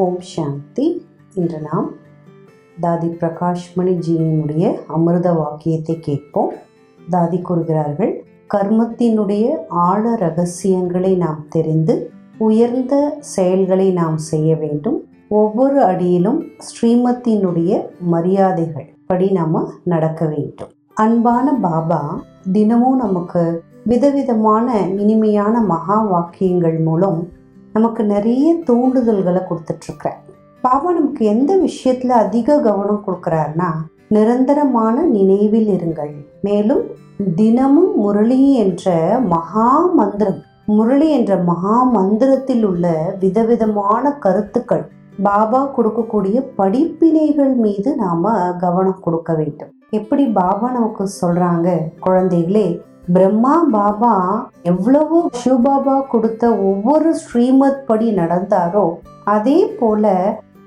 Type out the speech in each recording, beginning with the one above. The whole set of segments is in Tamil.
ஓம் சாந்தி. இன்று நாம் தாதி பிரகாஷ்மணி ஜியினுடைய அமிர்த வாக்கியத்தை கேட்போம். தாதி கூறுகிறார்கள் கர்மத்தினுடைய ஆழ ரகசியங்களை நாம் தெரிந்து உயர்ந்த செயல்களை நாம் செய்ய வேண்டும். ஒவ்வொரு அடியிலும் ஸ்ரீமத்தினுடைய மரியாதைகள் படி நாம் நடக்க வேண்டும். அன்பான பாபா தினமும் நமக்கு விதவிதமான இனிமையான மகா வாக்கியங்கள் மூலம் நமக்கு நிறைய தூண்டுதல்களை கொடுத்துட்ருக்குறார் பாபா நமக்கு எந்த விஷயத்தில் அதிக கவனம் கொடுக்குறாருன்னா நிரந்தரமான நினைவில் இருங்கள். மேலும் தினமும் முரளி என்ற மகா மந்திரம் முரளி என்ற மகா மந்திரத்தில் உள்ள விதவிதமான கருத்துக்கள் பாபா கொடுக்கக்கூடிய படிப்பினைகள் மீது நாம கவனம் கொடுக்க வேண்டும். எப்படி பாபா நமக்கு சொல்றாங்க குழந்தைகளே பிரம்மா பாபா எவ்வளவோ சிவபாபா கொடுத்த ஒவ்வொரு ஸ்ரீமத் படி நடந்தாரோ அதே போல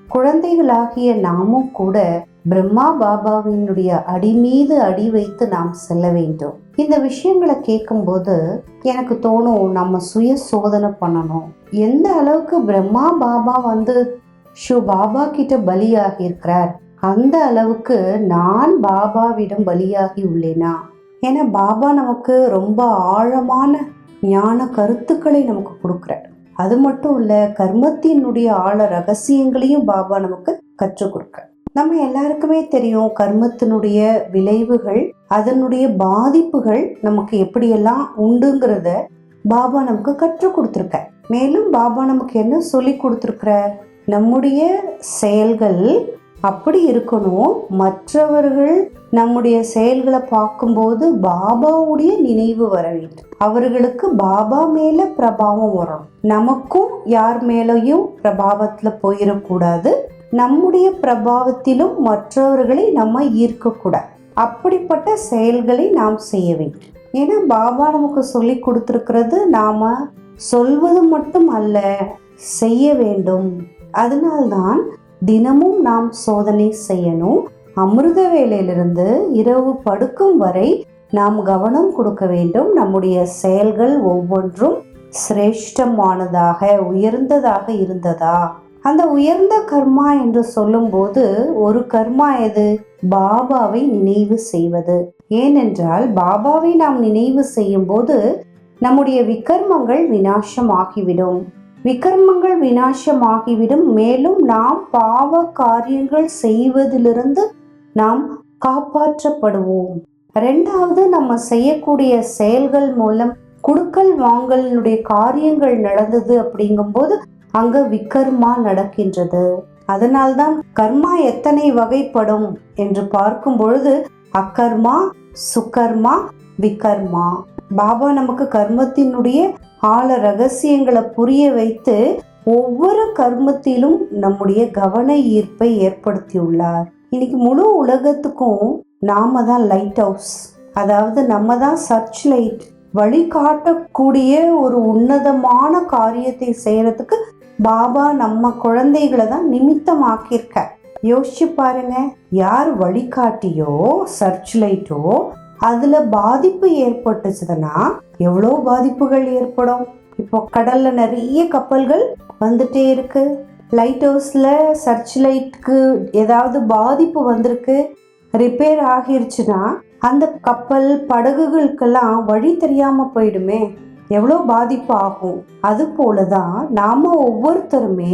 குழந்தைகளாகிய நாமும் கூட பிரம்மா பாபாவினுடைய அடி மீது அடி வைத்து நாம் செல்ல வேண்டும். இந்த விஷயங்களை கேட்கும்போது எனக்கு தோணும் நம்ம சுய சோதனை பண்ணணும். எந்த அளவுக்கு பிரம்மா பாபா வந்து ஷோ பாபா கிட்ட பலியாகி இருக்கிறார் அந்த அளவுக்கு நான் பாபாவிடம் பலியாகி உள்ளேனா? ஏன்னா பாபா நமக்கு ரொம்ப ஆழமான ஞான கருத்துக்களை நமக்கு கொடுக்குறார். அது மட்டும் இல்ல கர்மத்தினுடைய ஆழ ரகசியங்களையும் பாபா நமக்கு கற்றுக் கொடுக்க நம்ம எல்லாருக்குமே தெரியும் கர்மத்தினுடைய விளைவுகள் அதனுடைய பாதிப்புகள் நமக்கு எப்படியெல்லாம் உண்டுங்கிறத பாபா நமக்கு கற்றுக் கொடுத்துருக்க மேலும் பாபா நமக்கு என்ன சொல்லி கொடுத்துருக்கிறார்? நம்முடைய செயல்கள் அப்படி இருக்கணும். மற்றவர்கள் நம்முடைய செயல்களை பார்க்கும்போது பாபாவுடைய நினைவு வர வேண்டும். அவர்களுக்கு பாபா மேல பிரபாவம் வரணும் நமக்கும் யார் மேலேயும் பிரபாவத்துல போயிடக்கூடாது நம்முடைய பிரபாவத்திலும் மற்றவர்களை நம்ம ஈர்க்கக்கூடாது. அப்படிப்பட்ட செயல்களை நாம் செய்ய வேண்டும். ஏன்னா பாபா நமக்கு சொல்லி கொடுத்துருக்கிறது நாம சொல்வது மட்டும் அல்ல செய்ய வேண்டும். அதனால்தான் தினமும் நாம் சோதனை செய்யணும். அமிர்த வேலையிலிருந்து இரவு படுக்கும் வரை நாம் கவனம் கொடுக்க வேண்டும். நம்முடைய செயல்கள் ஒவ்வொன்றும் சிரேஷ்டமானதாக உயர்ந்ததாக இருந்ததா? அந்த உயர்ந்த கர்மா என்று சொல்லும்போது ஒரு கர்மா எது? பாபாவை நினைவு செய்வது. ஏனென்றால் பாபாவை நாம் நினைவு செய்யும் போது நம்முடைய விக்கர்மங்கள் வினாசமாகிவிடும் விகர்மங்கள் வினாசமாகிவிடும் மேலும் நாம் பாவ காரியங்கள் செய்வதிலிருந்து நாம் காப்பாற்றப்படுவோம். ரெண்டாவது நம்ம செய்யக்கூடிய செயல்கள் மூலம் குடுக்கல் வாங்கலினுடைய காரியங்கள் நடந்தது அப்படிங்கும்போது அங்க விகர்மா நடக்கின்றது. அதனால்தான் கர்மா எத்தனை வகைப்படும் என்று பார்க்கும் பொழுது அக்கர்மா சுகர்மா விகர்மா பாபா நமக்கு கர்மத்தினுடைய ஆழ ரகசியங்களை புரிய வைத்து ஒவ்வொரு கர்மத்திலும் நம்முடைய கவன ஈர்ப்பை ஏற்படுத்தியுள்ளார். இன்னைக்கு முழு உலகத்துக்கும் நாம தான் லைட் ஹவுஸ் அதாவது நம்ம தான் சர்ச் லைட் வழிகாட்டக்கூடிய ஒரு உன்னதமான காரியத்தை செய்யறதுக்கு பாபா நம்ம குழந்தைகளை தான் நிமித்தமாக்கியிருக்க யோசிச்சு பாருங்க யார் வழிகாட்டியோ சர்ச் லைட்டோ அதுல பாதிப்பு ஏற்பட்டுச்சுதுன்னா எவ்வளோ பாதிப்புகள் ஏற்படும்? இப்போ கடல்ல நிறைய கப்பல்கள் வந்துட்டே இருக்கு. லைட் ஹவுஸ்ல சர்ச் லைட்டுக்கு ஏதாவது பாதிப்பு வந்திருக்கு ரிப்பேர் ஆகிருச்சுன்னா அந்த கப்பல் படகுகளுக்கெல்லாம் வழி தெரியாம போயிடுமே. எவ்வளோ பாதிப்பு ஆகும்? அது போலதான் நாம ஒவ்வொருத்தருமே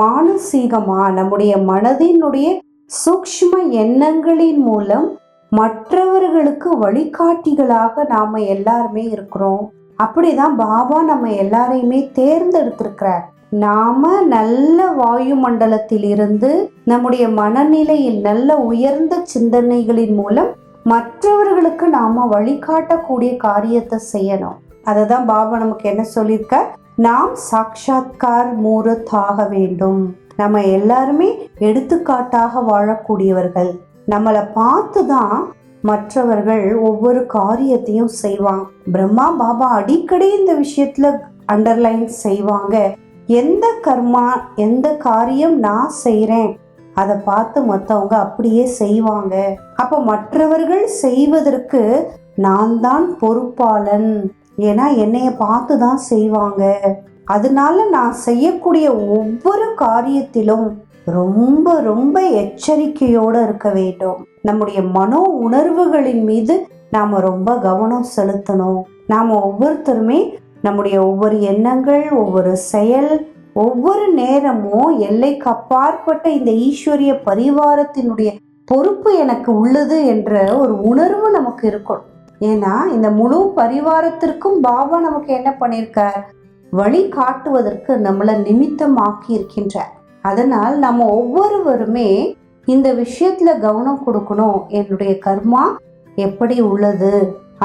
மானசீகமா நம்முடைய மனதினுடைய சூக்ஷ்ம எண்ணங்களின் மூலம் மற்றவர்களுக்கு வழிகாட்டிகளாக நாம் எல்லாருமே இருக்கிறோம். அப்படிதான் பாபா நம்ம எல்லாரையுமே தேர்ந்தெடுத்திருக்கிறார். நாம நல்ல வாயு மண்டலத்தில் இருந்து நம்முடைய மனநிலையில் நல்ல உயர்ந்த சிந்தனைகளின் மூலம் மற்றவர்களுக்கு நாம வழிகாட்டக்கூடிய காரியத்தை செய்யணும். அதை தான் பாபா நமக்கு என்ன சொல்லியிருக்க நாம் சாட்சாத்கார் ஆக வேண்டும். நம்ம எல்லாருமே எடுத்துக்காட்டாக வாழக்கூடியவர்கள். நம்மளை பார்த்து தான் மற்றவர்கள் ஒவ்வொரு காரியத்தையும் செய்வாங்க. பிரம்மா பாபா அடிக்கடி இந்த விஷயத்துல அண்டர்லைன் செய்வாங்க. எந்த கர்மா எந்த காரியம் நான் செய்கிறேன் அதை பார்த்து மற்றவங்க அப்படியே செய்வாங்க. அப்போ மற்றவர்கள் செய்வதற்கு நான் தான் பொறுப்பாளன். ஏன்னா என்னைய பார்த்து தான் செய்வாங்க. அதனால நான் செய்யக்கூடிய ஒவ்வொரு காரியத்திலும் ரொம்ப ரொம்ப எச்சரிக்கையோடு இருக்க வேண்டும். நம்முடைய மனோ உணர்வுகளின் மீது நாம் ரொம்ப கவனம் செலுத்தணும். நாம் ஒவ்வொருத்தருமே நம்முடைய ஒவ்வொரு எண்ணங்கள் ஒவ்வொரு செயல் ஒவ்வொரு நேரமும் எல்லைக்கு அப்பாற்பட்ட இந்த ஈஸ்வரிய பரிவாரத்தினுடைய பொறுப்பு எனக்கு உள்ளது என்ற ஒரு உணர்வு நமக்கு இருக்கும் ஏன்னா இந்த முழு பரிவாரத்திற்கும் பாபா நமக்கு என்ன பண்ணியிருக்கார்? வழி காட்டுவதற்கு நம்மளை நிமித்தமாக்கி இருக்கின்றார். அதனால் நம்ம ஒவ்வொருவருமே இந்த விஷயத்துல கவனம் கொடுக்கணும். என்னுடைய கர்மா எப்படி உள்ளது?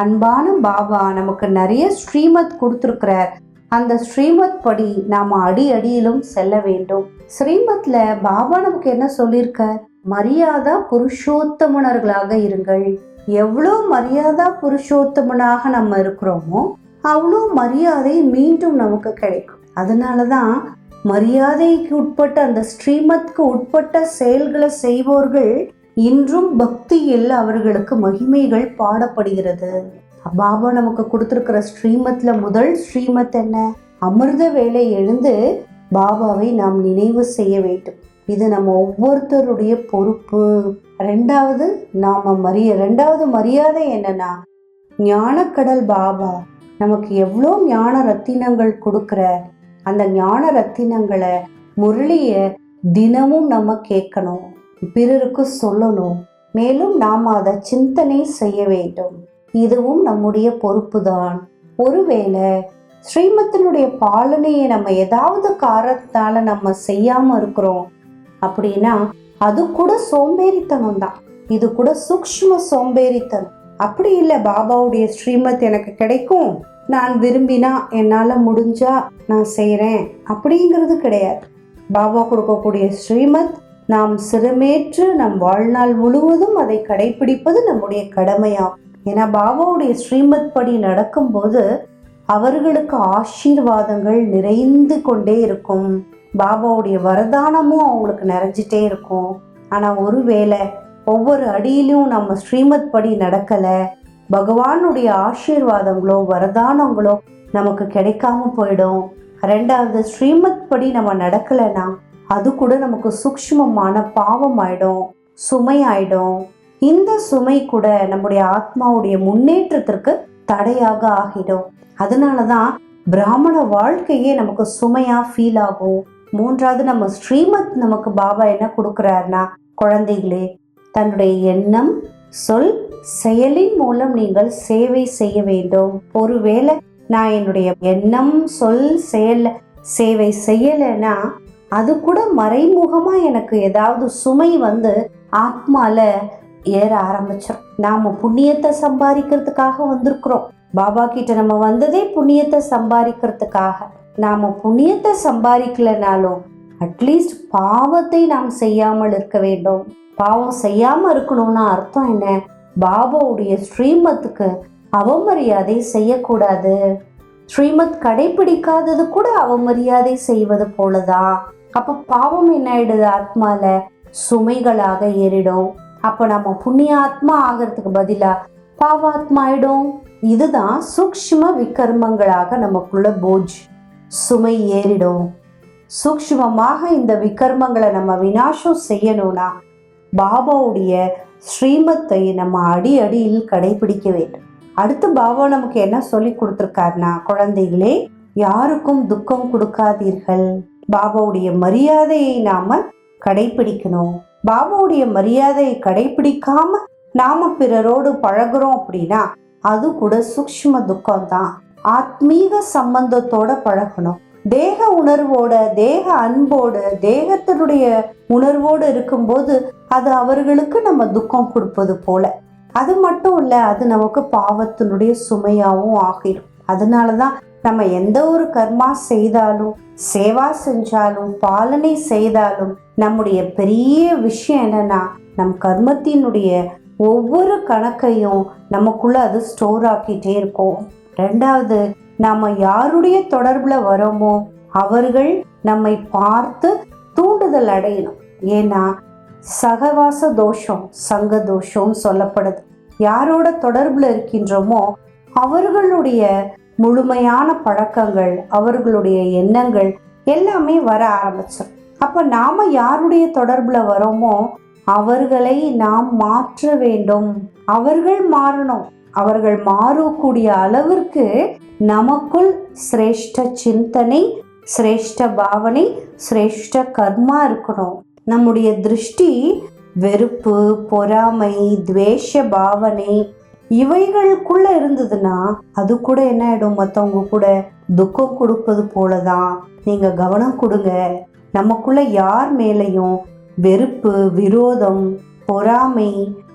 அன்பான பாபா நமக்கு நிறைய ஸ்ரீமத் கொடுத்துருக்கிறார். அந்த ஸ்ரீமத் படி நாம் அடி அடியிலும் செல்ல வேண்டும். ஸ்ரீமத்ல பாபா நமக்கு என்ன சொல்லியிருக்கார்? மரியாதா புருஷோத்தமனர்களாக இருங்கள். எவ்வளோ மரியாதா புருஷோத்தமனாக நம்ம இருக்கிறோமோ அவ்வளோ மரியாதை மீண்டும் நமக்கு கிடைக்கும். அதனால தான் மரியாதைக்கு உட்பட்ட அந்த ஸ்ரீமத்க்கு உட்பட்ட செயல்களை செய்வோர்கள் இன்றும் பக்தியில் அவர்களுக்கு மகிமைகள் பாடப்படுகிறது. பாபா நமக்கு கொடுத்துருக்கிற ஸ்ரீமத்ல முதல் ஸ்ரீமத் என்ன? அமிர்த வேலை எழுந்து பாபாவை நாம் நினைவு செய்ய வேண்டும். இது நம்ம ஒவ்வொருத்தருடைய பொறுப்பு. ரெண்டாவது நாம மரிய ரெண்டாவது மரியாதை என்னன்னா ஞானக்கடல் பாபா நமக்கு எவ்வளோ ஞான ரத்தினங்கள் கொடுக்குற அந்த ஞான ரத்தினங்களை முரளிய தினமும் நம்ம கேட்கணும் பிறருக்கு சொல்லணும். மேலும் நாம் அதை சிந்தனை செய்ய வேண்டும். இதுவும் நம்முடைய பொறுப்பு தான் ஒருவேளை ஸ்ரீமத்தினுடைய பாலனையை நம்ம ஏதாவது காரணத்தால நம்ம செய்யாம இருக்கிறோம் அப்படின்னா அது கூட சோம்பேறித்தனம் தான். இது கூட சூக்ஷ்ம சோம்பேறித்தனம். அப்படி இல்லை பாபாவுடைய ஸ்ரீமத் எனக்கு கிடைக்கும். நான் விரும்பினா என்னால் முடிஞ்சா நான் செய்கிறேன் அப்படிங்கிறது கிடையாது. பாபா கொடுக்கக்கூடிய ஸ்ரீமத் நாம் சிரமேற்று நம் வாழ்நாள் முழுவதும் அதை கடைபிடிப்பது நம்முடைய கடமையாகும். ஏன்னா பாபாவுடைய ஸ்ரீமத் படி நடக்கும்போது அவர்களுக்கு ஆசீர்வாதங்கள் நிறைந்து கொண்டே இருக்கும். பாபாவுடைய வரதானமும் அவங்களுக்கு நிறைஞ்சிட்டே இருக்கும். ஆனால் ஒருவேளை ஒவ்வொரு அடியிலும் நம்ம ஸ்ரீமத் படி நடக்கலை பகவானுடைய ஆசீர்வாதங்களோ வரதானங்களோ நமக்கு கிடைக்காம போயிடும். ரெண்டாவது ஸ்ரீமத் படி நம்ம நடக்கலைன்னா அது கூட நமக்கு சூக்ஷ்மமான பாவம் ஆயிடும் சுமை ஆயிடும் இந்த சுமை கூட நம்முடைய ஆத்மாவுடைய முன்னேற்றத்திற்கு தடையாக ஆகிடும். அதனாலதான் பிராமண வாழ்க்கையே நமக்கு சுமையா ஃபீல் ஆகும். மூன்றாவது நம்ம ஸ்ரீமத் நமக்கு பாபா என்ன கொடுக்குறாருனா குழந்தைகளே தன்னுடைய எண்ணம் சொல் செயலின் மூலம் நீங்கள் சேவை செய்ய வேண்டும். ஒருவேளை நான் என்னுடைய எண்ணம் சொல் செயல் சேவை செய்யலைன்னா அது கூட மறைமுகமா எனக்கு ஏதாவது சுமை வந்து ஆத்மால ஏற ஆரம்பிச்சிடும் நாம புண்ணியத்தை சம்பாதிக்கிறதுக்காக வந்திருக்கிறோம். பாபா கிட்ட நம்ம வந்ததே புண்ணியத்தை சம்பாதிக்கிறதுக்காக. நாம புண்ணியத்தை சம்பாதிக்கலனாலும் அட்லீஸ்ட் பாவத்தை நாம் செய்யாமல் இருக்க வேண்டும். பாவம் செய்யாம இருக்கணும்னா அர்த்தம் என்ன? பாபாவுடைய ஸ்ரீமத்துக்கு அவமரியாதை செய்யக்கூடாது. ஸ்ரீமத் கடைபிடிக்காதது கூட அவமரியாதை செய்வது போலதான். அப்ப பாவம் என்ன ஆயிடுது? ஆத்மால சுமைகளாக ஏறிடும். அப்ப நம்ம புண்ணிய ஆத்மா ஆகிறதுக்கு பதிலா பாவாத்மா ஆயிடும். இதுதான் சூக்ஷ்ம விகர்மங்களாக நமக்குள்ள போஜ். சுமை ஏறிடும். சூக்ஷ்மமாக இந்த விகர்மங்களை நம்ம வினாசம் செய்யணும்னா பாபாவுடைய ஸ்ரீமத்தை நம்ம அடி அடியில் கடைபிடிக்க வேண்டும். அடுத்து பாபா நமக்கு என்ன சொல்லி கொடுத்துருக்காருனா குழந்தைகளே யாருக்கும் துக்கம் கொடுக்காதீர்கள். பாபாவுடைய மரியாதையை நாம கடைபிடிக்கணும். பாபாவுடைய மரியாதையை கடைபிடிக்காம நாம பிறரோடு பழகுறோம் அப்படின்னா அது கூட சூக்ஷ்ம துக்கம் தான் ஆத்மீக சம்பந்தத்தோட பழகணும். தேக உணர்வோட தேக அன்போடு தேகத்தினுடைய உணர்வோடு இருக்கும்போது அது அவர்களுக்கு நம்ம துக்கம் கொடுப்பது போல. அது மட்டும் இல்லை அது நமக்கு பாவத்தினுடைய சுமையாகவும் ஆகிடும் அதனால தான் நம்ம எந்த ஒரு கர்மா செய்தாலும் சேவா செஞ்சாலும் பாலனை செய்தாலும் நம்முடைய பெரிய விஷயம் என்னன்னா நம் கர்மத்தினுடைய ஒவ்வொரு கணக்கையும் நமக்குள்ள அது ஸ்டோர் ஆக்கிட்டே இருக்கும். ரெண்டாவது நாம் யாருடைய தொடர்பில் வரோமோ அவர்கள் நம்மை பார்த்து தூண்டுதல் அடையணும். ஏன்னா சகவாச தோஷம் சங்க தோஷம் சொல்லப்படுது. யாரோட தொடர்பில் இருக்கின்றோமோ அவர்களுடைய முழுமையான பழக்கங்கள் அவர்களுடைய எண்ணங்கள் எல்லாமே வர ஆரம்பிச்சிடும் அப்போ நாம யாருடைய தொடர்பில் வரோமோ அவர்களை நாம் மாற்ற வேண்டும். அவர்கள் மாறணும். அவர்கள் மாறக்கூடிய அளவிற்கு நமக்குள் சிரேஷ்ட சிந்தனை சிரேஷ்ட பாவனை சிரேஷ்ட கர்மா இருக்கணும். நம்முடைய திருஷ்டி வெறுப்பு பொறாமை துவேஷ பாவனை இவைகளுக்குள்ள இருந்ததுன்னா அது கூட என்ன ஆயிடும்? மற்றவங்க கூட துக்கம் கொடுப்பது போலதான். நீங்க கவனம் கொடுங்க. நமக்குள்ள யார் மேலையும் வெறுப்பு விரோதம் பொறாமை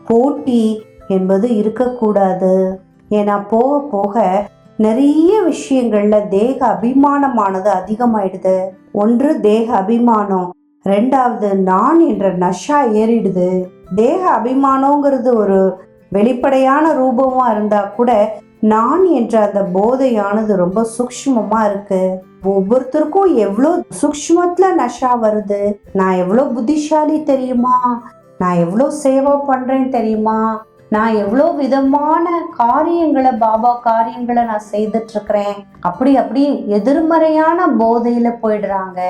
போட்டி என்பது இருக்கக்கூடாது. ஏன்னா போக போக நிறைய விஷயங்கள்ல தேக அபிமானமானது அதிகமாயிடுது. ஒன்று தேக அபிமானம். ரெண்டாவது நான் என்ற நஷா ஏறிடுது. தேக அபிமானங்கிறது ஒரு வெளிப்படையான ரூபமா இருந்தா கூட நான் என்ற அந்த போதையானது ரொம்ப சூக்ஷ்மமா இருக்கு. ஒவ்வொருத்தருக்கும் எவ்வளோ சூக்ஷ்மத்துல நஷா வருது? நான் எவ்வளோ புத்திசாலி தெரியுமா? நான் எவ்வளோ சேவை பண்றேன் தெரியுமா? நான் எவ்வளோ விதமான காரியங்களை பாபா காரியங்களை நான் செய்துட்டு இருக்கிறேன் அப்படி அப்படி எதிர்மறையான போதையில போயிடுறாங்க.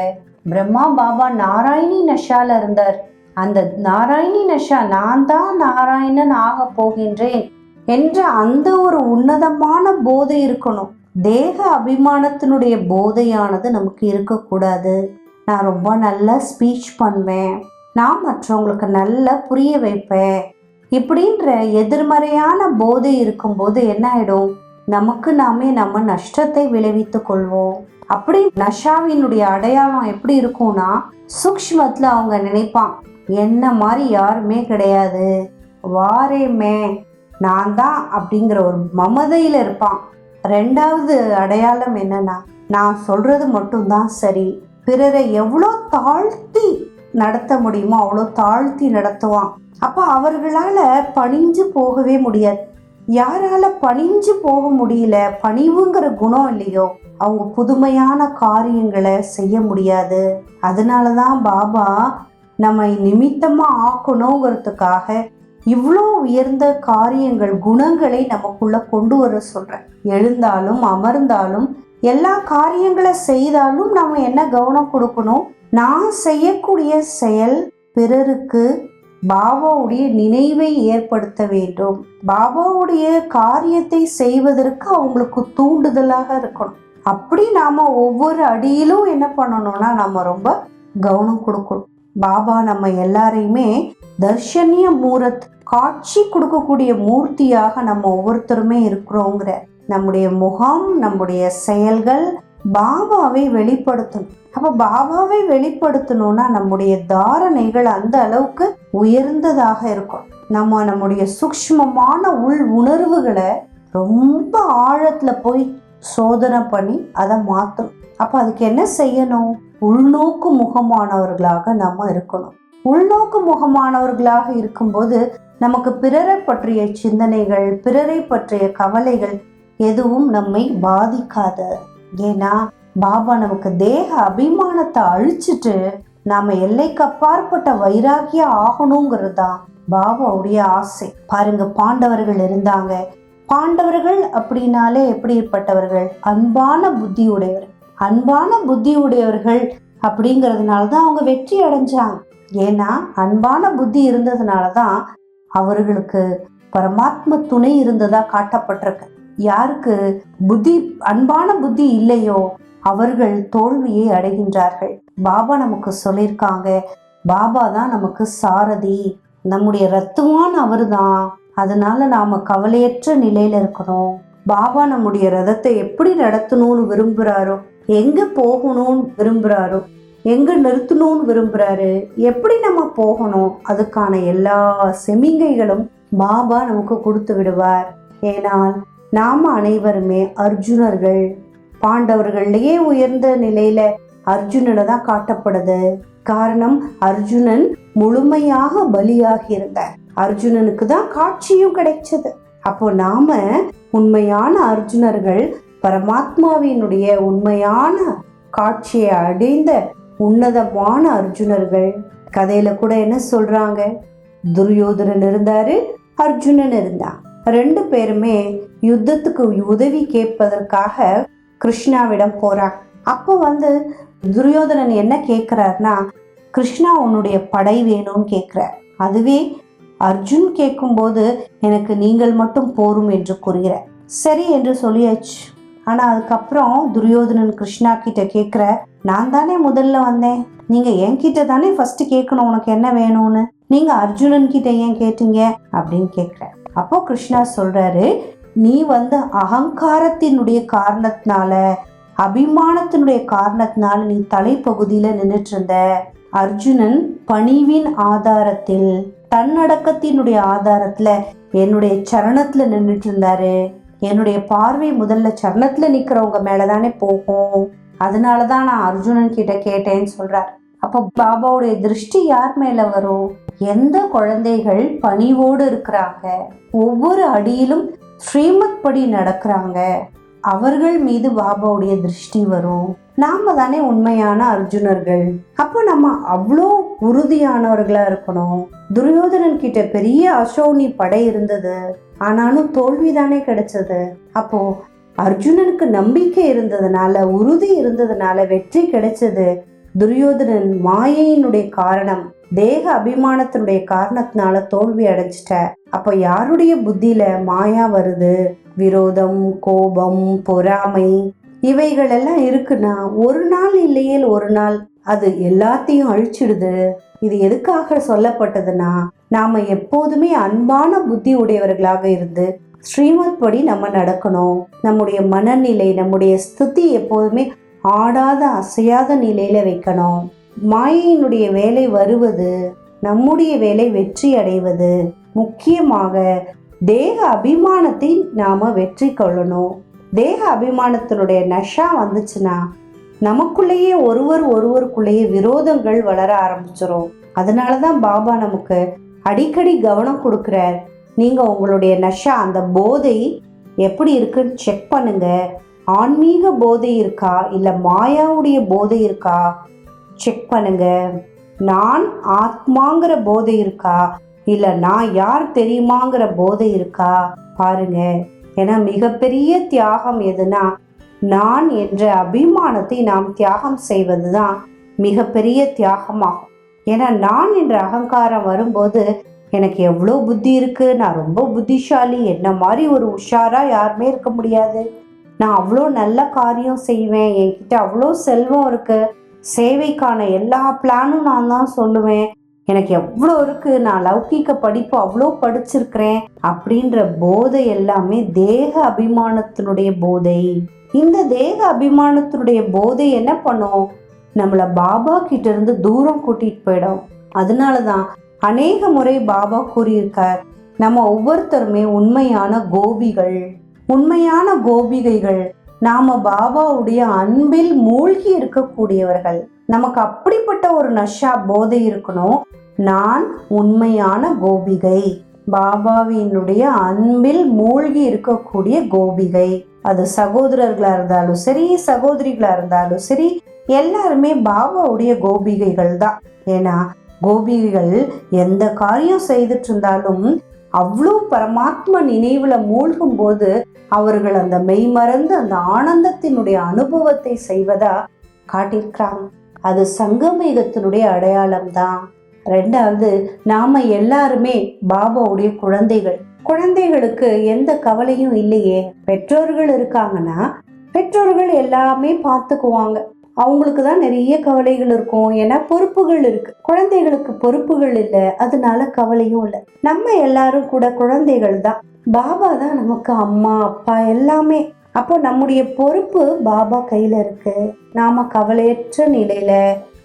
பிரம்மா பாபா நாராயணி நஷால இருந்தார். அந்த நாராயணி நஷா நான் தான் நாராயணன் ஆக போகின்றேன் என்ற அந்த ஒரு உன்னதமான போதை இருக்கணும். தேக அபிமானத்தினுடைய போதையானது நமக்கு இருக்கக்கூடாது. நான் ரொம்ப நல்லா ஸ்பீச் பண்ணுவேன். நான் மற்றவங்களுக்கு நல்லா புரிய வைப்பேன். இப்படின்ற எதிர்மறையான போதை இருக்கும்போது என்ன ஆயிடும்? நமக்கு நாமே நம்ம நஷ்டத்தை விளைவித்து கொள்வோம். அப்படி நஷாவினுடைய அடையாளம் எப்படி இருக்கும்னா சூக்ஷ்மத்துல அவங்க நினைப்பான் என்ன மாதிரி யாருமே கிடையாது. வாரேமே நான் தான் அப்படிங்கிற ஒரு மமதையில இருப்பான். ரெண்டாவது அடையாளம் என்னன்னா நான் சொல்றது மட்டும்தான் சரி. பிறரை எவ்வளோ தாழ்த்தி நடத்த முடியுமோ? அவ்வளோ தாழ்த்தி நடத்துவான். அப்போ அவர்களால் பணிஞ்சு போகவே முடியாது. யாரால பணிஞ்சு போக முடியல? பணிவுங்கிற குணம் இல்லையோ? அவங்க புதுமையான காரியங்களை செய்ய முடியாது. அதனால தான் பாபா நம்ம நிமித்தமாக ஆக்கணுங்கிறதுக்காக இவ்வளோ உயர்ந்த காரியங்கள் குணங்களை நமக்குள்ள கொண்டு வர சொல்கிறேன் எழுந்தாலும் அமர்ந்தாலும் எல்லா காரியங்களை செய்தாலும் நம்ம என்ன கவனம் கொடுக்கணும்? நான் செய்யக்கூடிய செயல் பிறருக்கு பாபாவுடைய நினைவை ஏற்படுத்த வேண்டும். பாபாவுடைய காரியத்தை செய்வதற்கு அவங்களுக்கு தூண்டுதலாக இருக்கணும். அப்படி நாம ஒவ்வொரு அடியிலும் என்ன பண்ணணும்னா நம்ம ரொம்ப கவனம் கொடுக்கணும். பாபா நம்ம எல்லாரையுமே தர்ஷனிய மூரத் காட்சி கொடுக்கக்கூடிய மூர்த்தியாக நம்ம ஒவ்வொருத்தருமே இருக்கிறோங்கிற நம்முடைய முகம் நம்முடைய செயல்கள் பாபாவை வெளிப்படுத்தணும் அப்போ பாபாவை வெளிப்படுத்தணும்னா நம்முடைய தாரணைகள் அந்த அளவுக்கு உயர்ந்ததாக இருக்கும். நம்ம நம்முடைய சூக்ஷ்மமான உள் உணர்வுகளை ரொம்ப ஆழத்தில் போய் சோதனை பண்ணி அதை மாற்றணும் அப்போ அதுக்கு என்ன செய்யணும்? உள்நோக்கு முகமானவர்களாக நம்ம இருக்கணும். உள்நோக்கு முகமானவர்களாக இருக்கும்போது நமக்கு பிறரை பற்றிய சிந்தனைகள் பிறரை பற்றிய கவலைகள் எதுவும் நம்மை பாதிக்காது. ஏன்னா பாபா நமக்கு தேக அபிமானத்தை அழிச்சிட்டு நாம எல்லைக்கு அப்பாற்பட்ட வைராகிய ஆகணுங்கிறது தான் பாபாவுடைய ஆசை. பாருங்க பாண்டவர்கள் இருந்தாங்க. பாண்டவர்கள் அப்படின்னாலே எப்படிப்பட்டவர்கள்? அன்பான புத்தி உடையவர் அன்பான புத்தி உடையவர்கள் அப்படிங்கிறதுனால தான் அவங்க வெற்றி அடைஞ்சாங்க. ஏன்னா அன்பான புத்தி இருந்ததுனால தான் அவர்களுக்கு பரமாத்ம துணை இருந்ததா காட்டப்பட்டிருக்கு. யாருக்கு புத்தி அன்பான புத்தி இல்லையோ அவர்கள் தோல்வியை அடைகின்றார்கள். பாபா நமக்கு சொல்லியிருக்காங்க பாபா தான் நமக்கு சாரதி. நம்முடைய ரத்துவான் அவர் தான். அதனால நாம கவலையற்ற நிலையில இருக்கணும். பாபா நம்முடைய ரதத்தை எப்படி நடத்தணும்னு விரும்புறாரோ எங்க போகணும்னு விரும்புறாரோ எங்க நிறுத்தணும்னு விரும்புறாரு எப்படி நம்ம போகணும் அதுக்கான எல்லா செமிங்கைகளும் பாபா நமக்கு கொடுத்து விடுவார். ஏனால் நாம் அனைவருமே அர்ஜுனர்கள். பாண்டவர்கள்லயே உயர்ந்த நிலையில அர்ஜுனனை தான் காட்டப்படுது. காரணம் அர்ஜுனன் முழுமையாக பலியாகி இருந்தார் அர்ஜுனனுக்கு தான் காட்சியும் கிடைச்சது. அப்போ நாம உண்மையான அர்ஜுனர்கள் பரமாத்மாவினுடைய உண்மையான காட்சியை அடைந்த உன்னதமான அர்ஜுனர்கள். கதையில கூட என்ன சொல்றாங்க? துரியோதனன் இருந்தாரு அர்ஜுனன் இருந்தான். ரெண்டு பேருமே யுத்தத்துக்கு உதவி கேட்பதற்காக கிருஷ்ணாவிடம் போறாங்க. அப்போ வந்து துரியோதனன் என்ன கேட்குறாருன்னா கிருஷ்ணா உன்னுடைய படை வேணும்னு கேட்குறார் அதுவே அர்ஜுன் கேட்கும்போது எனக்கு நீங்கள் மட்டும் போரும் என்று கூறுகிற சரி என்று சொல்லியாச்சு. ஆனால் அதுக்கப்புறம் துரியோதனன் கிருஷ்ணா கிட்ட கேட்குற நான் தானே முதல்ல வந்தேன். நீங்கள் என்கிட்ட தானே ஃபஸ்ட்டு கேட்கணும் உனக்கு என்ன வேணும்னு? நீங்கள் அர்ஜுனன் கிட்ட ஏன் கேட்டீங்க? அப்படின்னு கேட்குறேன் அப்போ கிருஷ்ணா சொல்றாரு நீ வந்து அகங்காரத்தினுடைய காரணத்தினால அபிமானத்தினுடைய காரணத்தினால நீ தலைப்பகுதியில நின்றுட்டு இருந்த அர்ஜுனன் பணிவின் ஆதாரத்தில் தன்னடக்கத்தினுடைய ஆதாரத்துல என்னுடைய சரணத்துல நின்றுட்டு இருந்தாரு என்னுடைய பார்வை முதல்ல சரணத்துல நிக்கிறவங்க மேலதானே போகும். அதனாலதான் நான் அர்ஜுனன் கிட்ட கேட்டேன்னு சொல்றார். அப்போ பாபாவுடைய திருஷ்டி யார் மேல வரும்? எந்த குழந்தைகள் பணிவோடு இருக்கிறாங்க? ஒவ்வொரு அடியிலும் ஸ்ரீமத் படி நடக்கிறாங்க. அவர்கள் மீது பாபாவுடைய திருஷ்டி வரும். நாம தானே உண்மையான அர்ஜுனர்கள். அப்போ நம்ம அவ்வளோ உறுதியானவர்களா இருக்கணும். துரியோதனன் கிட்ட பெரிய அசோனி படை இருந்தது. ஆனாலும் தோல்வி தானே கிடைச்சது. அப்போ அர்ஜுனனுக்கு நம்பிக்கை இருந்ததுனால உறுதி இருந்ததுனால வெற்றி கிடைச்சது. துரியோதனன் மாயையினுடைய காரணம் தேக அபிமானத்தினுடைய காரணத்தினால தோல்வி அடைஞ்சிட்ட. அப்ப யாருடைய புத்தியில மாயா வருது? விரோதம் கோபம் பொறாமை இவைகள் எல்லாம் இருக்குன்னா ஒரு நாள் இல்லையேல் ஒரு நாள் அது எல்லாத்தையும் அழிச்சிடுது. இது எதுக்காக சொல்லப்பட்டதுன்னா நாம எப்போதுமே அன்பான புத்தி உடையவர்களாக இருந்து ஸ்ரீமத் படி நம்ம நடக்கணும். நம்முடைய மனநிலை நம்முடைய ஸ்துதி எப்போதுமே ஆடாத அசையாத நிலையில வைக்கணும். மாயையினுடைய வேலை வருவது நம்முடைய வேலை வெற்றி அடைவது. முக்கியமாக தேக அபிமானத்தை நாம வெற்றி கொள்ளணும். தேக அபிமானத்தினுடைய நஷா வந்துச்சுன்னா நமக்குள்ளேயே ஒருவர் ஒருவருக்குள்ளேயே விரோதங்கள் வளர ஆரம்பிச்சிடும் அதனால தான் பாபா நமக்கு அடிக்கடி கவனம் கொடுக்குறார். நீங்க உங்களுடைய நஷா அந்த போதை எப்படி இருக்குன்னு செக் பண்ணுங்க. ஆன்மீக போதை இருக்கா? இல்லை மாயாவுடைய போதை இருக்கா? செக் பண்ணுங்க. நான் ஆத்மாங்கிற போதை இருக்கா? இல்லை நான் யார் தெரியுமாங்கிற போதை இருக்கா? பாருங்க. ஏன்னா மிகப்பெரிய தியாகம் எதுனா நான் என்ற அபிமானத்தை நாம் தியாகம் செய்வது தான் மிகப்பெரிய தியாகமாகும். ஏன்னா நான் என்ற அகங்காரம் வரும்போது எனக்கு எவ்வளோ புத்தி இருக்குது நான் ரொம்ப புத்திசாலி. என்ன மாதிரி ஒரு உஷாராக யாருமே இருக்க முடியாது. நான் அவ்வளோ நல்ல காரியம் செய்வேன். என்கிட்ட அவ்வளோ செல்வம் இருக்குது சேவைக்கான எல்லா பிளானும் நான் தான் சொல்லுவேன். எனக்கு எவ்வளோ இருக்குது நான் லௌகீக படிப்பு அவ்வளோ படிச்சிருக்கிறேன். அப்படின்ற போதை எல்லாமே தேக அபிமானத்தினுடைய போதை. இந்த தேக அபிமானத்தினுடைய போதை என்ன பண்ணும்? நம்மளை பாபா கிட்ட இருந்து தூரம் கூட்டிட்டு போயிடும். அதனால தான் அநேக முறை பாபா கூறியிருக்கார் நம்ம ஒவ்வொருத்தருமே உண்மையான கோபிகள். உண்மையான கோபிகைகள். நாம பாபாவுடைய அன்பில் மூழ்கி இருக்கக்கூடியவர்கள். நமக்கு அப்படிப்பட்ட ஒரு நஷா போதை இருக்கணும். நான் உண்மையான கோபிகை. பாபாவினுடைய அன்பில் மூழ்கி இருக்கக்கூடிய கோபிகை. அது சகோதரர்களா இருந்தாலும் சரி சகோதரிகளா இருந்தாலும் சரி எல்லாருமே பாபாவுடைய கோபிகைகள் தான் ஏன்னா கோபிகைகள் எந்த காரியம் செய்துட்டு இருந்தாலும் அவ்வளோ பரமாத்ம நினைவுல மூழ்கும் போது அவர்கள் அந்த மெய்மறந்து அந்த ஆனந்தத்தினுடைய அனுபவத்தை செய்வதா காட்டியிருக்கிறாங்க. அது சங்கமேகத்தினுடைய அடையாளம் தான் ரெண்டாவது நாம எல்லாருமே பாபாவுடைய குழந்தைகள். குழந்தைகளுக்கு எந்த கவலையும் இல்லையே. பெற்றோர்கள் இருக்காங்கன்னா பெற்றோர்கள் எல்லாமே பார்த்துக்குவாங்க. அவங்களுக்கு தான் நிறைய கவலைகள் இருக்கும். ஏன்னா பொறுப்புகள் இருக்கு. குழந்தைகளுக்கு பொறுப்புகள் இல்லை. அதனால கவலையும் இல்லை. நம்ம எல்லாரும் கூட குழந்தைகள் தான். பாபா தான் நமக்கு அம்மா அப்பா எல்லாமே. அப்போ நம்முடைய பொறுப்பு பாபா கையில இருக்கு. நாம கவலையற்ற நிலையில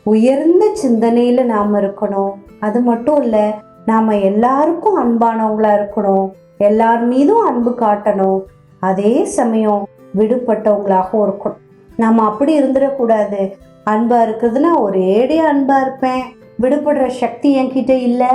உயர்ந்த சிந்தனையில நாம இருக்கணும். அது மட்டும் இல்ல நாம எல்லாருக்கும் அன்பானவங்களா இருக்கணும். எல்லார் மீதும் அன்பு காட்டணும். அதே சமயம் விடுபட்டவங்களாகவும் இருக்கணும். நம்ம அப்படி இருந்துடக்கூடாது. அன்பாக இருக்குதுன்னா ஒரேடி அன்பாக இருப்பேன். விடுபடுற சக்தி என்கிட்ட இல்லை.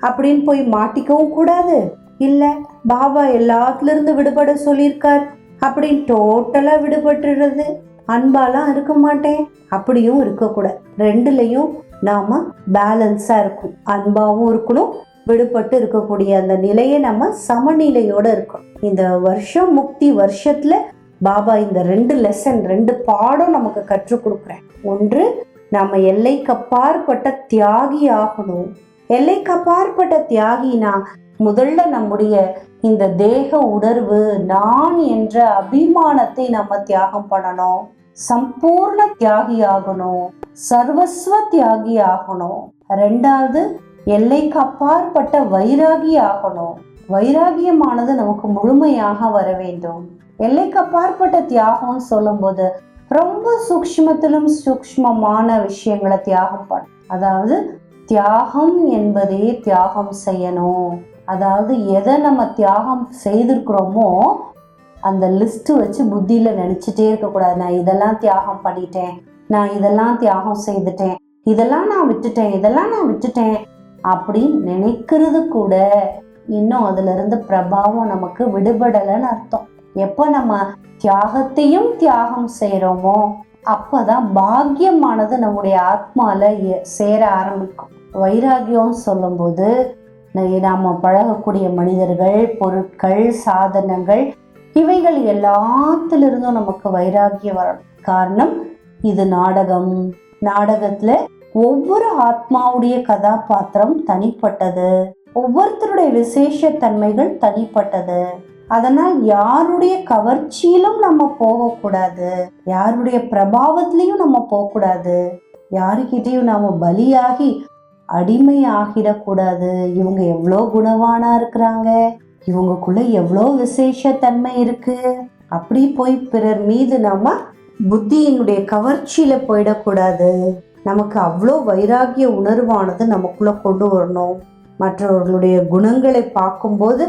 அப்படின்னு போய் மாட்டிக்கவும் கூடாது. இல்லை பாபா எல்லாத்துலேருந்து விடுபட சொல்லியிருக்கார். அப்படின்னு டோட்டலாக விடுபட்டுறது. அன்பாலாம் இருக்க மாட்டேன். அப்படியும் இருக்கக்கூடாது. ரெண்டுலேயும் நாம் பேலன்ஸாக இருக்கும் அன்பாகவும் இருக்கணும். விடுபட்டு இருக்கக்கூடிய அந்த நிலையை நம்ம சமநிலையோட இருக்கணும். இந்த வருஷம் முக்தி வருஷத்தில் பாபா இந்த ரெண்டு லெசன் ரெண்டு பாடம் நமக்கு கற்றுக் கொடுக்குறேன். ஒன்று நம்ம எல்லைக்கு அப்பாற்பட்ட தியாகி ஆகணும். எல்லைக்கு அப்பாற்பட்ட தியாகினா முதல்ல நம்முடைய இந்த தேக உணர்வு நான் என்ற அபிமானத்தை நம்ம தியாகம் பண்ணணும். சம்பூர்ண தியாகி ஆகணும். சர்வஸ்வ தியாகி ஆகணும். ரெண்டாவது எல்லைக்கு அப்பாற்பட்ட வைராகி ஆகணும். வைராகியமானது நமக்கு முழுமையாக வர வேண்டும். எல்லைக்கு அப்பாற்பட்ட தியாகம்னு சொல்லும்போது ரொம்ப சூக்ஷ்மத்திலும் சூக்ஷ்மமான விஷயங்களை தியாகம் பண்ண அதாவது தியாகம் என்பதே தியாகம் செய்யணும். அதாவது எதை நம்ம தியாகம் செய்திருக்கிறோமோ அந்த லிஸ்ட்டு வச்சு புத்தியில் நினச்சிட்டே இருக்கக்கூடாது நான் இதெல்லாம் தியாகம் பண்ணிட்டேன். நான் இதெல்லாம் தியாகம் செய்துட்டேன். இதெல்லாம் நான் விட்டுட்டேன். இதெல்லாம் நான் விட்டுட்டேன். அப்படின்னு நினைக்கிறது கூட இன்னும் அதுலேருந்து பிரபாவம் நமக்கு விடுபடலைன்னு அர்த்தம். எப்போ நம்ம தியாகத்தையும் தியாகம் செய்கிறோமோ அப்பதான் பாக்கியமானது நம்முடைய ஆத்மால சேர ஆரம்பிக்கும். வைராகியம் சொல்லும்போது நாம் நாம பழகக்கூடிய மனிதர்கள் பொருட்கள் சாதனங்கள் இவைகள் எல்லாத்திலிருந்தும் நமக்கு வைராகியம் வர காரணம் இது நாடகம். நாடகத்துல ஒவ்வொரு ஆத்மாவுடைய கதாபாத்திரம் தனிப்பட்டது. ஒவ்வொருத்தருடைய விசேஷ தன்மைகள் தனிப்பட்டது. அதனால் யாருடைய கவர்ச்சியிலும் நம்ம போகக்கூடாது. யாருடைய பிரபாவத்திலையும் நம்ம போகக்கூடாது. யாருக்கிட்டையும் நாம் பலியாகி அடிமை ஆகிடக்கூடாது இவங்க எவ்வளோ குணவானா இருக்கிறாங்க? இவங்கக்குள்ள எவ்வளோ விசேஷத்தன்மை இருக்குது இருக்கு? அப்படி போய் பிறர் மீது நம்ம புத்தியினுடைய கவர்ச்சியில போயிடக்கூடாது. நமக்கு அவ்வளோ வைராகிய உணர்வானது நமக்குள்ள கொண்டு வரணும். மற்றவர்களுடைய குணங்களை பார்க்கும்போது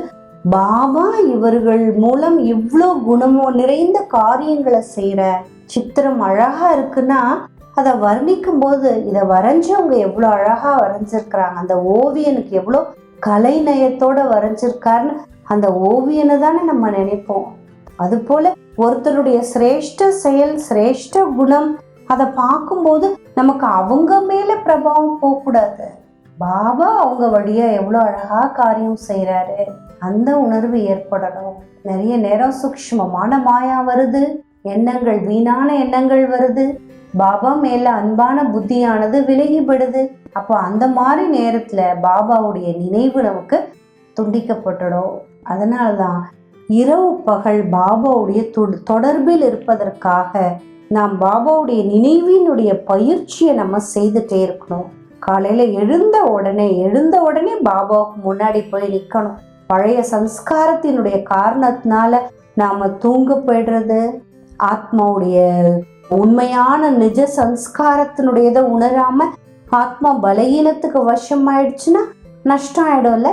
பாபா இவர்கள் மூலம் இவ்வளோ குணமோ நிறைந்த காரியங்களை செய்யற சித்திரம் அழகா இருக்குன்னா அதை வர்ணிக்கும் போது இதை வரைஞ்சவங்க எவ்வளோ அழகா வரைஞ்சிருக்கிறாங்க. அந்த ஓவியனுக்கு எவ்வளோ கலைநயத்தோட வரைஞ்சிருக்காருன்னு அந்த ஓவியனை தானே நம்ம நினைப்போம். அதுபோல ஒருத்தருடைய சிரேஷ்ட செயல் சிரேஷ்ட குணம் அதை பார்க்கும்போது நமக்கு அவங்க மேலே பிரபாவம் போகக்கூடாது. பாபா அவங்க வழியா எவ்வளோ அழகா காரியம் செய்கிறாரு அந்த உணர்வு ஏற்படணும். நிறைய நேரம் சூக்ஷ்மமான மாயா வருது. எண்ணங்கள் வீணான எண்ணங்கள் வருது. பாபா மேல அன்பான புத்தியானது விலகிப்படுது. அப்போ அந்த மாதிரி நேரத்துல பாபாவுடைய நினைவு நமக்கு துண்டிக்கப்பட்டுடும். அதனால தான் இரவு பகல் பாபாவுடைய தொ- தொடர்பில் இருப்பதற்காக நாம் பாபாவுடைய நினைவினுடைய பயிற்சியை நம்ம செய்துட்டே இருக்கணும். காலையில எழுந்த உடனே எழுந்த உடனே பாபாவுக்கு முன்னாடி போய் நிற்கணும் பழைய சம்ஸ்காரத்தினுடைய காரணத்தினால நாம தூங்க போயிடுறது ஆத்மாவுடைய உண்மையான நிஜ சம்ஸ்காரத்தினுடையதை உணராம ஆத்மா பலகீனத்துக்கு வசம் ஆயிடுச்சுன்னா நஷ்டம் ஆயிடும்ல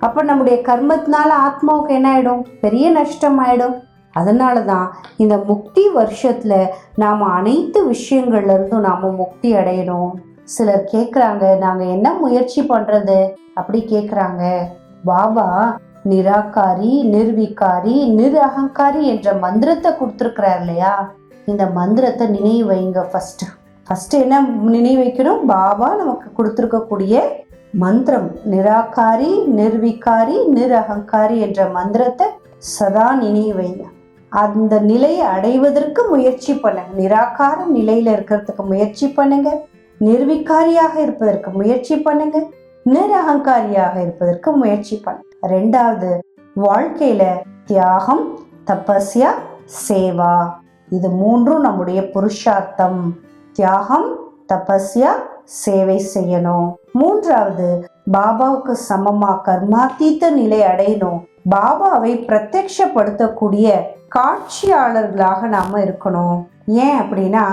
அப்ப நம்முடைய கர்மத்தினால ஆத்மாவுக்கு என்ன ஆயிடும்? பெரிய நஷ்டம் ஆயிடும் அதனால தான் இந்த முக்தி வருஷத்துல நாம அனைத்து விஷயங்கள்ல இருந்தும் நாம முக்தி அடையணும். சிலர் கேட்குறாங்க நாங்கள் என்ன முயற்சி பண்ணுறது அப்படி கேட்குறாங்க பாபா நிராகாரி நிர்விகாரி நிர் அகங்காரி என்ற மந்திரத்தை கொடுத்துருக்கிறார் இல்லையா? இந்த மந்திரத்தை நினைவு வைங்க ஃபர்ஸ்ட் ஃபர்ஸ்ட் என்ன நினைவு வைக்கணும்? பாபா நமக்கு கொடுத்துருக்கக்கூடிய மந்திரம். நிராகாரி நிர்விகாரி நிர் அகங்காரி என்ற மந்திரத்தை சதா நினைவு வைங்க. அந்த நிலையை அடைவதற்கு முயற்சி பண்ணுங்க. நிராகார நிலையில இருக்கிறதுக்கு முயற்சி பண்ணுங்க. நிர்விகாரியாக இருப்பதற்கு முயற்சி பண்ணுங்க. நிரகங்காரியாக இருப்பதற்கு முயற்சி பண்ணுங்க ரெண்டாவது வாழ்க்கையில தியாகம் தபஸ்யா சேவா. இது மூன்றும் நம்முடைய புருஷார்த்தம். தியாகம் தபஸ்யா சேவை செய்யணும். மூன்றாவது பாபாவுக்கு சமமா கர்மாத்தீத்த நிலை அடையணும். பாபாவை பிரத்யக்ஷப்படுத்தக்கூடிய காட்சியாளர்களாக நாம இருக்கணும். ஏன் அப்படின்னா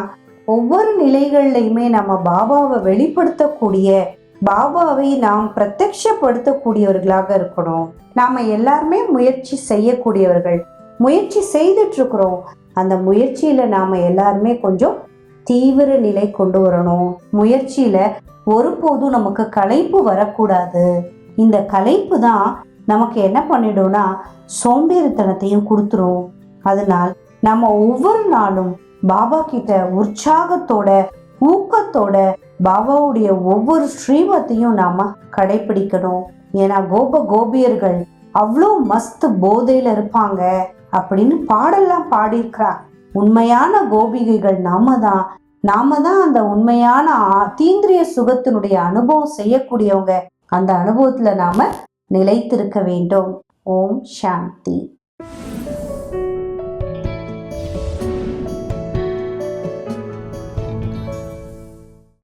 ஒவ்வொரு நிலைகள்லையுமே நம்ம பாபாவை வெளிப்படுத்தக்கூடிய பாபாவை நாம் பிரத்யப்படுத்தக்கூடியவர்களாக இருக்கணும். நாம எல்லாருமே முயற்சி செய்யக்கூடியவர்கள். முயற்சி செய்துட்டு இருக்கிறோம் அந்த முயற்சியில நாம எல்லாருமே கொஞ்சம் தீவிர நிலை கொண்டு வரணும். முயற்சியில ஒருபோதும் நமக்கு களைப்பு வரக்கூடாது. இந்த களைப்பு தான் நமக்கு என்ன பண்ணிடும்னா சோம்பேறித்தனத்தையும் கொடுத்துரும். அதனால் நம்ம ஒவ்வொரு நாளும் பாபா கிட்ட உற்சாகத்தோட ஊக்கத்தோட பாபாவுடைய ஒவ்வொரு ஸ்ரீமத்தையும் நாம கடைபிடிக்கணும். ஏன்னா கோப கோபியர்கள் அவ்வளோ மஸ்து போதையில இருப்பாங்க அப்படின்னு பாடெல்லாம் பாடியிருக்கிறா. உண்மையான கோபிகைகள் நாம தான். நாம தான் அந்த உண்மையான தீந்திரிய சுகத்தினுடைய அனுபவம் செய்யக்கூடியவங்க. அந்த அனுபவத்துல நாம நிலைத்திருக்க வேண்டும். ஓம் சாந்தி.